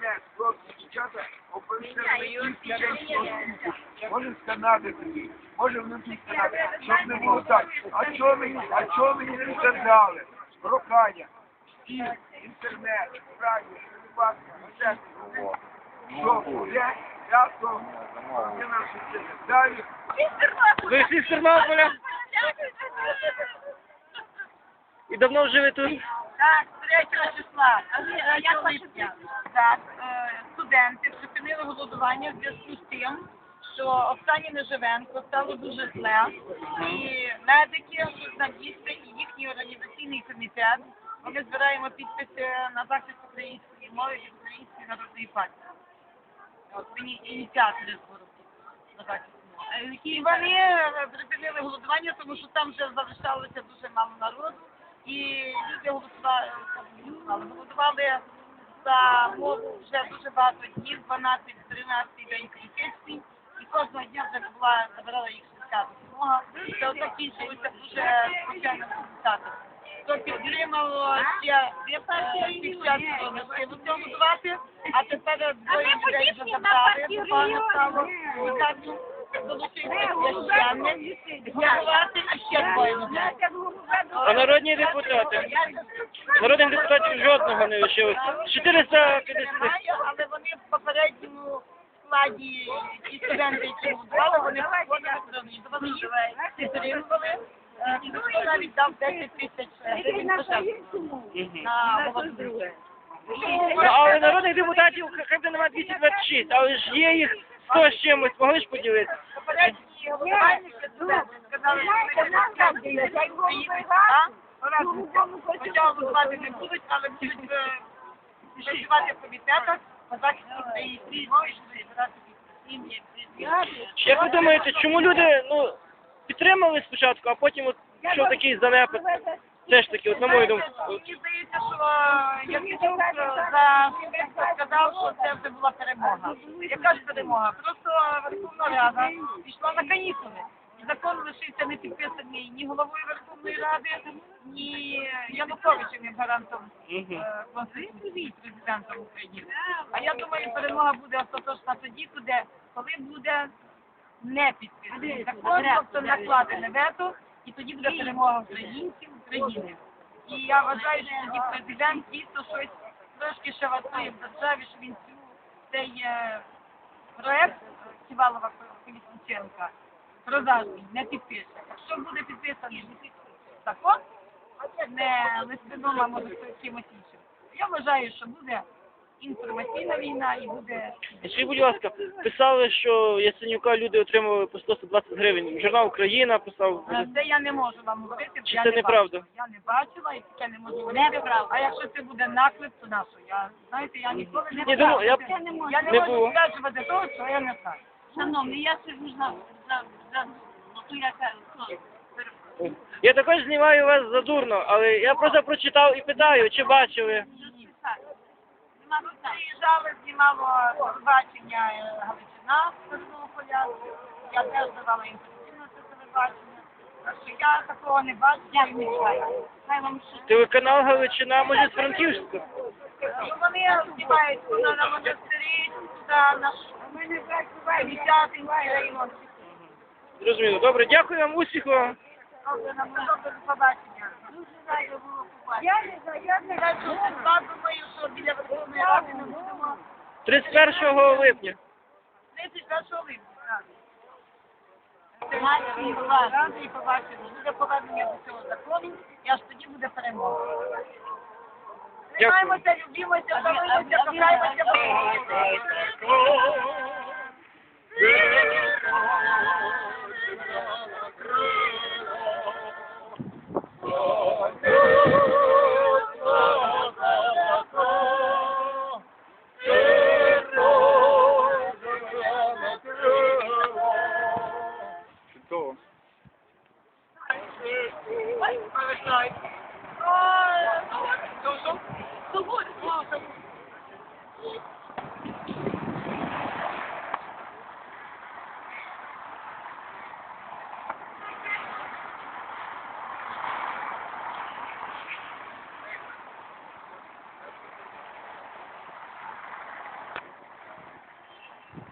інтернет, хлопці, дівчата, оповіщали Може з Канади тоді, може внутрі з Канади, щоб не було так. А чого мені, а чого мені не сказали? Прохання, стіль, інтернет, радіо, телебачення, все. було. Що, я, я, то, я наші сили. Далі, Ви всі з Тернополя? І давно вже ви тут? Так, 3 числа, е, 3 липня, так, е, студенти припинили голодування в зв'язку з тим, що Оксані Неживенко стало дуже зле, і медики, журналісти і їхній організаційний комітет, ми збираємо підписи на захист української мови і української народної партії. От, іні- ініціатори збору на захист мови. Е, І вони припинили голодування, тому що там вже залишалося дуже мало народу. І люди голосували, голосували, за мову вже дуже багато днів, 12-13 день критичний, і кожного дня вже була забирала їх швидка допомога. Це отак кінчилося дуже спеціальним результатом. То підтримало ще під час можливо цього будувати, а тепер двоє людей вже забрали, погано стало. І так долучився священник, готувати і ще двоє людей. А народні депутати? Народних депутатів жодного не лишилося. 450. Знаю, але вони в попередньому складі ті студенти, які будували, вони вони організували їх, підтримували. Е, І ніхто навіть дав 10 тисяч гривень на голосування. Ну, але народних депутатів хай би немає 226, але ж є їх 100 з чимось, могли ж поділити. Попередні голосувальники не будуть, але будуть працювати в комітетах по захисту мови, сім'ї. Як ви думаєте, чому люди ну, підтримали спочатку, а потім от що такий занепад? Все ж таки, от на мою думку. от, Мені здається, що Янчук за Шевченко сказав, що це вже була перемога. Яка ж перемога? Просто Верховна Рада пішла на канікули. І закон лишився не підписаний ні головою Верховної Ради, ні Януковичем як гарантом Мгм. е, Конституції президентом України. А я думаю, перемога буде остаточна тоді, буде, коли буде не підписаний закон, тобто накладене вето, і тоді буде перемога українців, України. І я вважаю, що тоді президент дійсно щось трошки ще вартує в державі, що він цю цей е, проект Ківалова Колісниченка продажний не підпише. Якщо буде підписаний закон, не листином, а може якимось іншим, я вважаю, що буде інформаційна війна і буде Скажіть, будь ласка, писали, що Яценюка люди отримували по 120 гривень. Журнал Україна писав. Е, Це я не можу вам говорити, бо Чи я це не неправда? бачила. Я не бачила і таке не можу говорити. А якщо це буде наклеп, то на що? Я, знаєте, я ніколи не Ні, думаю, я б- я не можу, я не не можу було. стверджувати того, що я не знаю. Шановний, я ще можна за, за, ну, то я кажу, що, Я також знімаю вас задурно, але я просто прочитав і питаю, чи бачили. Нема питань. Приїжджали, знімало телебачення Галичина з Тернополя. Я теж давала інтерв'ю на це телебачення. Так що я такого не бачу, я не знаю. Хай вам. Телеканал Галичина, може з Франківська. Ну, Вони знімають на, на монастирі, та на десятий район. Зрозуміло. Добре, дякую вам, успіху. вам. Добре, до побачення. Дуже раді 31 липня. 31 липня, так. І побачимо. Буде повернення до цього закону, і аж тоді буде перемога. Тримаємося, любімося, жалуємося, кохаємося, помогти.